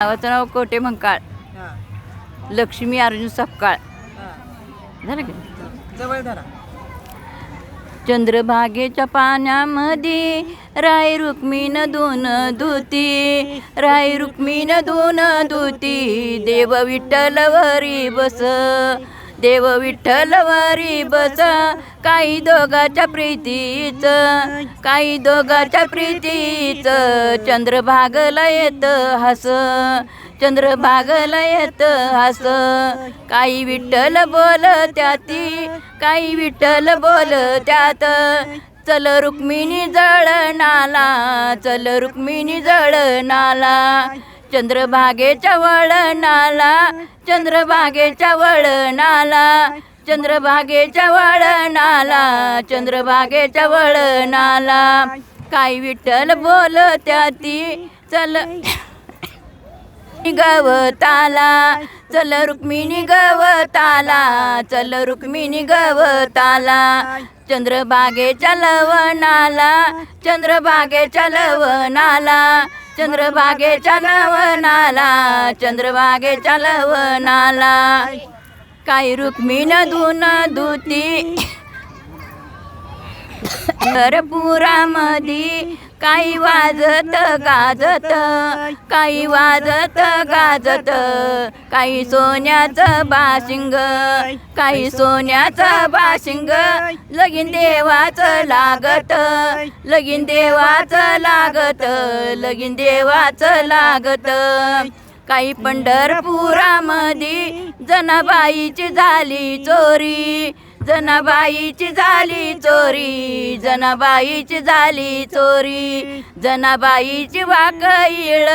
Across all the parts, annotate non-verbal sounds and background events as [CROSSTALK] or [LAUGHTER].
नावाचं नाव कोटे मंकाळ लक्ष्मी अर्जुन सपकाळ. झालं की? चंद्रभागेच्या पाण्यामध्ये राय रुक्मिण दोन धुती राय रुक्मिण दोन धुती देव विठ्ठल वरी बस. देव विठ्ठल वरी बस. काही दोघाच्या प्रीतीच काही दोघाच्या प्रीतीच. चंद्रभागला येत हस चंद्रभागला येत हस. काही विठ्ठल बोल त्याती काही विठ्ठल बोल त्यात चल रुक्मिणी जळणाला चल रुक्मिणी जळणाला चंद्रभागेच्या वळणाला चंद्रभागेच्या वळणाला चंद्रभागेच्या वळणाला चंद्रभागेच्या वळणाला. काय विठ्ठल बोल त्या ती चल [COUGHS] गवताला चल रुक्मिणी गवताला चल रुक्मिणी गवताला. चंद्रभागेच्या लवणाला चंद्रभागेच्या लवणाला चंद्रभागेच्या लवणाला चंद्रभागेच्या लवणाला काही रुक्मिण धुन धुती घरपुरामध्ये [COUGHS] काही वाजत गाजत काही वाजत गाजत काही सोन्याचं बाशिंग काही सोन्याचं बाशिंग लगीन देवाचं लागत लगीन देवाचं लागत लगीन देवाचं लागत. काही पंढरपुरामध्ये जनाबाईची झाली चोरी जनाबाईची झाली चोरी जनाबाईची झाली चोरी. जनाबाईची वाकईळ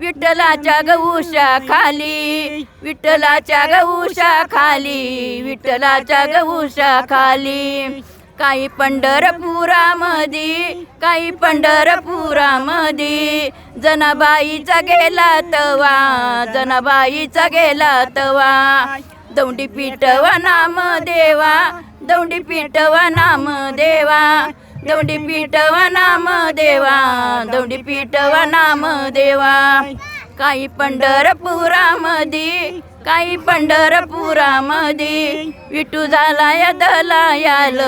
विठ्ठलाच्या गऊशा खाली विठ्ठलाच्या गऊशा खाली विठ्ठलाच्या गऊशा खाली. काही पंढरपुरामध्ये काही पंढरपुरामध्ये जनाबाईचा गेला तवा जनाबाईचा गेला तवा. दौंडी पिटवा नाम देवा दौंडी पिटवा नाम देवा दौंडी पिटवा नाम देवा दौंडी पिटवा नाम देवा. काही पंढरपुरामध्ये काही पंढरपुरामध्ये विटू झाला या दलायाल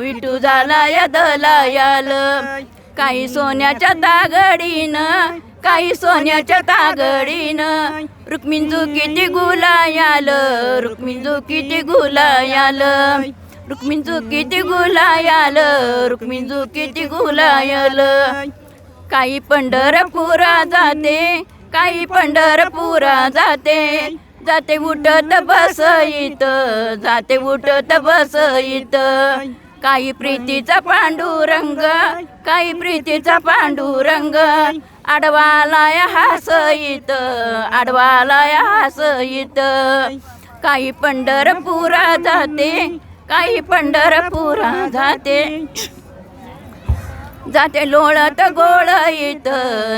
विटू झाला या दलायाल. काही सोन्याच्या दागडीनं काही सोन्याच्या तागडीनं रुक्मिंजू किती गुलायाल रुक्मिंजू किती गुलायाल रुक्मिंजू किती गुलायाल रुक्मिंजू किती गुलायाल. काही पंढरपुरा जाते काही पंढरपुरा जाते. जाते उठत बसईत जाते उठत बसईत. काही प्रीतीचा पांडुरंग काही प्रीतीचा पांडुरंग. आडवालाय हसईत आडवालाय हसईत. काही पंढरपुरा जाते काही पंढरपुरा जाते. जाते लोळत गोळईत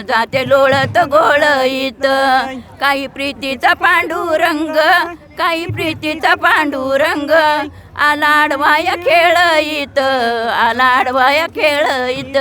जाते लोळत गोळईत. काही प्रीतीचा पांडुरंग काही प्रीतीचा पांडुरंग. आलाडवाया खेळईत आलाडवाया खेळईत.